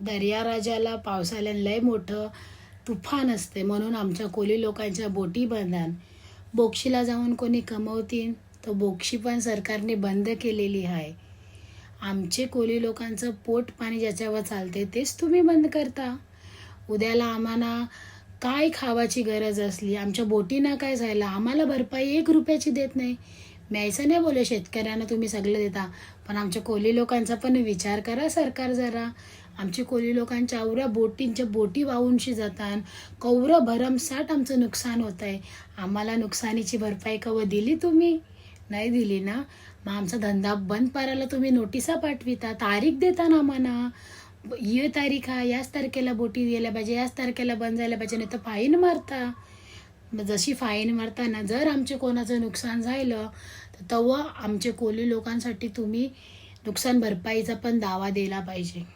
दर्याराजाला पावसाळ्यात लय मोठं तुफान असते. म्हणून आमच्या कोली लोकांच्या बोटी बंधान. बोक्षीला जाऊन कोणी कमवतील तर बोक्षी पण सरकारने बंद केलेली आहे. आमचे कोली लोकांचं पोट पाणी ज्याच्यावर चालते तेच तुम्ही बंद करता. उद्याला आम्हाला काय खावाची गरज असली आमच्या बोटींना काय झालं आम्हाला भरपाई एक रुपयाची देत नाही. मी असं नाही बोलू शेतकऱ्यांना तुम्ही सगळं देता. पण आमच्या कोली लोकांचा पण विचार करा सरकार जरा. आमची कोली लोकांच्या अवऱ्या बोटींच्या बोटी वाहूनशी जातात. कवरं भरमसाठ आमचं नुकसान होत आहे आम्हाला नुकसानीची भरपाई कव दिली तुम्ही? नाही दिली ना? मग आमचा धंदा बंद करायला तुम्ही नोटिसा पाठविता तारीख देता ना आम्हाला. ये तारीख आहे याच तारखेला बोटी द्यायला पाहिजे याच तारखेला बंद झाल्या पाहिजे नाही तर फाईन मारता. मग जशी फाईन मारताना जर आमचे कोणाचं नुकसान झालं तर तेव्हा आमचे कोली लोकांसाठी तुम्ही नुकसान भरपाईचा पण दावा दिला पाहिजे.